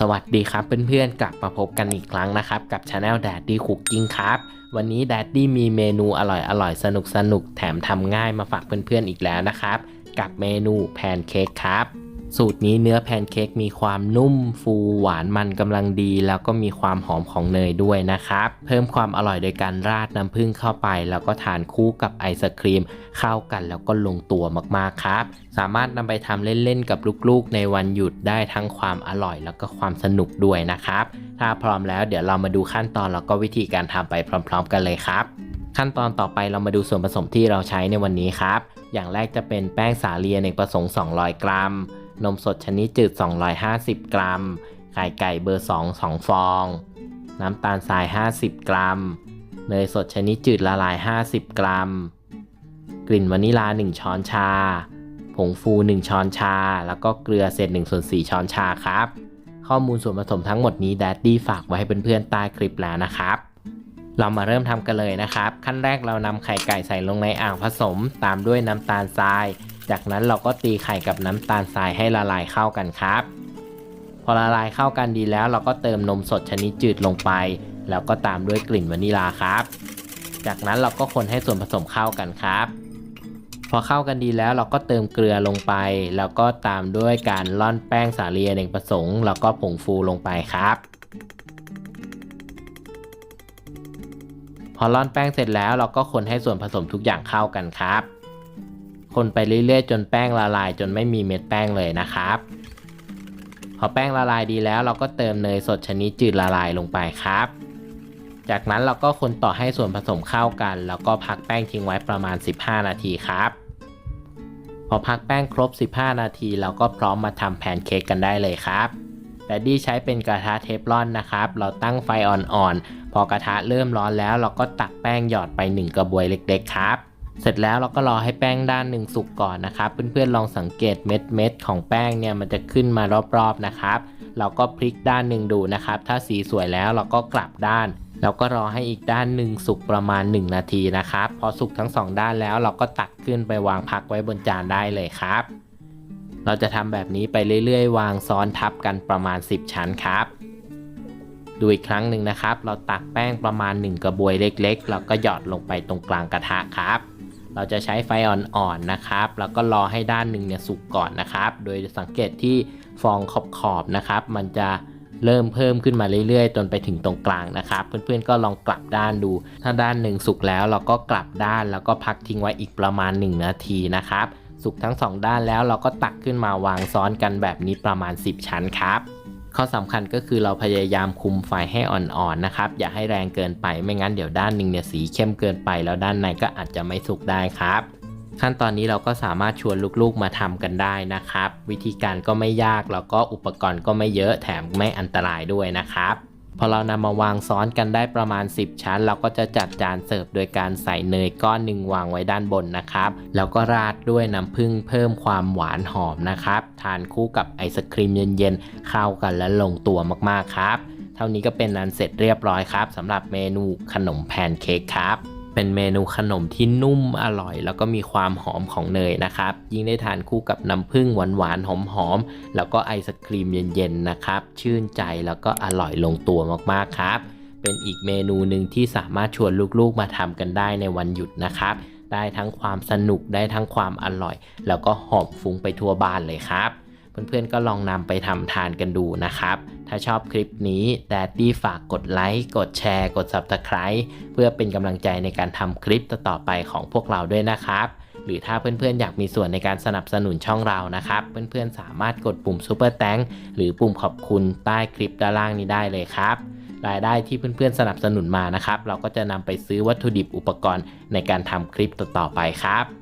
สวัสดีครับเพื่อนๆกลับมาพบกันอีกครั้งนะครับ กับช anel Daddy Cooking ครับ วันนี้ Daddy มีเมนูอร่อยๆสนุกๆแถมทำง่ายมาฝากเพื่อนๆอีกแล้วนะครับ กับเมนูแพนเค้กครับ สูตรนี้เนื้อแพนเค้กมีความนุ่มฟูหวานมันกำลังดี แล้วก็มีความหอมของเนยด้วยนะครับ เพิ่มความอร่อยโดยการราดน้ำผึ้งเข้าไป แล้วก็ทานคู่กับไอศครีมเข้ากันแล้วก็ลงตัวมากๆครับ สามารถนำไปทำเล่นๆกับลูกๆ ในวันหยุดได้ทั้งความอร่อยแล้วก็ความสนุกด้วยนะครับ ถ้าพร้อมแล้วเดี๋ยวเรามาดูขั้นตอนแล้วก็วิธีการทำไปพร้อม ๆ กันเลยครับขั้นตอนต่อไปเรามาดูส่วนผสมที่เราใช้ในวันนี้ครับ อย่างแรกจะเป็นแป้งสาลีอเนกประสงค์ 200 กรัม นมสดชนิดจืด 250 กรัม ไข่ไก่เบอร์ 2 2 ฟอง น้ำตาลทราย 50 กรัม เนยสดชนิดจืดละลาย 50 กรัม กลิ่นวานิลา 1 ช้อนชา ผงฟู 1 ช้อนชา แล้วก็เกลือเศษ1ส่วน4ช้อนชาครับ ข้อมูลส่วนผสมทั้งหมดนี้แดดดี้ฝากไว้ให้เพื่อนๆใต้คลิปแล้วนะครับเรามาเริ่มทำกันเลยนะครับ ขั้นแรกเรานำไข่ไก่ใส่ลงในอ่างผสม ตามด้วยน้ำตาลทราย จากนั้นเราก็ตีไข่กับน้ำตาลทรายให้ละลายเข้ากันครับ พอละลายเข้ากันดีแล้วเราก็เติมนมสดชนิดจืดลงไป แล้วก็ตามด้วยกลิ่นวานิลาครับ จากนั้นเราก็คนให้ส่วนผสมเข้ากันครับ พอเข้ากันดีแล้วเราก็เติมเกลือลงไป แล้วก็ตามด้วยการล่อนแป้งสาลีอเนกประสงค์แล้วก็ผงฟูลงไปครับพอร่อนแป้งเสร็จแล้วเราก็คนให้ส่วนผสมทุกอย่างเข้ากันครับ คนไปเรื่อยๆ จนแป้งละลาย จนไม่มีเม็ดแป้งเลยนะครับ พอแป้งละลายดีแล้วเราก็เติมเนยสดชนิดจืดละลายลงไปครับ จากนั้นเราก็คนต่อให้ส่วนผสมเข้ากัน แล้วก็พักแป้งทิ้งไว้ประมาณ 15 นาทีครับ พอพักแป้งครบ 15 นาที เราก็พร้อมมาทำแพนเค้กกันได้เลยครับแต่ดี้ใช้เป็นกระทะเทฟลอนนะครับ เราตั้งไฟอ่อนๆ พอกระทะเริ่มร้อนแล้ว เราก็ตักแป้งหยอดไป 1 กระบวยเล็ก ๆ ครับ เสร็จแล้วเราก็รอให้แป้งด้านหนึ่งสุกก่อนนะครับ เพื่อนๆลองสังเกตเม็ดเม็ดของแป้งเนี่ยมันจะขึ้นมารอบๆนะครับ เราก็พลิกด้านหนึ่งดูนะครับ ถ้าสีสวยแล้วเราก็กลับด้านแล้วก็รอให้อีกด้านหนึ่งสุกประมาณ 1 นาทีนะครับ พอสุกทั้งสองด้านแล้วเราก็ตักขึ้นไปวางพักไว้บนจานได้เลยครับ เราจะทำแบบนี้ไปเรื่อยๆ วางซ้อนทับกันประมาณ 10 ชั้นครับดูอีกครั้งหนึ่งนะครับ เราตักแป้งประมาณ 1 กระบวยเล็กๆ แล้วก็หยอดลงไปตรงกลางกระทะครับ เราจะใช้ไฟอ่อนๆนะครับ แล้วก็รอให้ด้านหนึ่งเนี่ยสุกก่อนนะครับ โดยสังเกตที่ฟองขอบๆนะครับ มันจะเริ่มเพิ่มขึ้นมาเรื่อยๆ จนไปถึงตรงกลางนะครับ เพื่อนๆก็ลองกลับด้านดู ถ้าด้านหนึ่งสุกแล้วเราก็กลับด้านแล้วก็พักทิ้งไว้อีกประมาณ 1 นาทีนะครับ สุกทั้ง 2 ด้านแล้วเราก็ตักขึ้นมาวางซ้อนกันแบบนี้ประมาณ 10 ชั้นครับ ข้อสำคัญก็คือเราพยายามคุมไฟให้อ่อนๆนะครับ อย่าให้แรงเกินไปไม่งั้นเดี๋ยวด้านหนึ่งเนี่ยสีเข้มเกินไป แล้วด้านในก็อาจจะไม่สุกได้ครับ ขั้นตอนนี้เราก็สามารถชวนลูกๆมาทำกันได้นะครับ วิธีการก็ไม่ยากแล้วก็อุปกรณ์ก็ไม่เยอะแถมไม่อันตรายด้วยนะครับ พอเรานำมาวางซ้อนกันได้ประมาณ 10 ชั้น เราก็จะจัดจานเสิร์ฟโดยการใส่เนยก้อนหนึ่งวางไว้ด้านบนนะครับ แล้วก็ราดด้วยน้ำผึ้งเพิ่มความหวานหอมนะครับ ทานคู่กับไอศครีมเย็นๆเข้ากันและลงตัวมากๆครับ เท่านี้ก็เป็นนันเสร็จเรียบร้อยครับสำหรับเมนูขนมแพนเค้กครับ เป็นเมนูขนมที่นุ่มอร่อย แล้วก็มีความหอมของเนยนะครับ ยิ่งได้ทานคู่กับน้ำผึ้งหวานๆ หอมๆ แล้วก็ไอศครีมเย็นๆ นะครับ ชื่นใจแล้วก็อร่อยลงตัวมากๆ ครับ เป็นอีกเมนูหนึ่งที่สามารถชวนลูกๆ มาทำกันได้ในวันหยุดนะครับ ได้ทั้งความสนุก ได้ทั้งความอร่อย แล้วก็หอมฟุ้งไปทั่วบ้านเลยครับ เพื่อนๆก็ลองนำไปทำทานกันดูนะครับ ถ้าชอบคลิปนี้แดดดี้ฝากกดไลค์กดแชร์ กด Subscribe เพื่อเป็นกำลังใจในการทำคลิปต่อๆไปของพวกเราด้วยนะครับ หรือถ้าเพื่อนๆอยากมีส่วนในการสนับสนุนช่องเรานะครับ เพื่อนๆสามารถกดปุ่ม Super Thank หรือปุ่มขอบคุณใต้คลิปด้านล่างนี้ได้เลยครับรายได้ที่เพื่อนๆสนับสนุนมานะครับ เราก็จะนำไปซื้อวัตถุดิบอุปกรณ์ในการทำคลิปต่อๆไปครับ